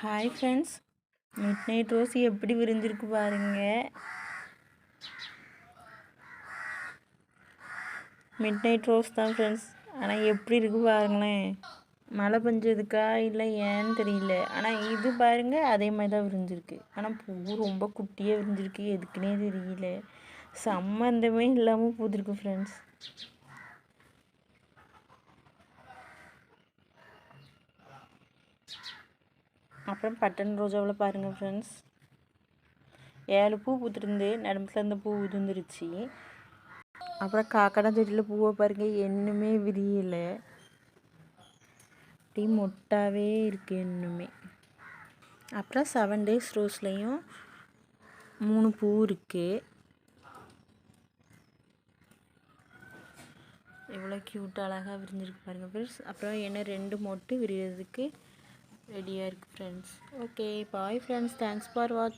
Hi friends midnight rose எப்படி விரிஞ்சிருக்கு பாருங்க. மிட் நைட் ரோஸ் தான் ஃப்ரெண்ட்ஸ் ஆனால் எப்படி இருக்கு பாருங்களேன். மழை பெஞ்சதுக்கா இல்லை ஏன்னு தெரியல. ஆனால் இது பாருங்க அதே மாதிரி தான் விரிஞ்சிருக்கு ஆனால் பூ ரொம்ப குட்டியாக விரிஞ்சிருக்கு எதுக்குன்னே தெரியல. சம்மந்தமே இல்லாமல் பூத்திருக்கு ஃப்ரெண்ட்ஸ் அப்புறம் பட்டன் ரோஜாவில் பாருங்கள் ஃப்ரெண்ட்ஸ் ஏழு பூ பூத்துருந்து நடுமத்தில் இருந்த பூ உதிர்ந்துருச்சு. அப்புறம் காக்கடா செடியில் பூவை பாருங்கள் என்னுமே விரியலை. டீ மொட்டாவே இருக்குது இன்னுமே அப்புறம் செவன் டேஸ் ரோஸ்லேயும் மூணு பூ இருக்குது எவ்வளோ க்யூட் அழகாக விரிஞ்சிருக்கு பாருங்கள் ஃப்ரெண்ட்ஸ் அப்புறம் என்ன ரெண்டு மொட்டு விரியறதுக்கு ரெடியாக இருக்குது friends okay bye friends thanks for watch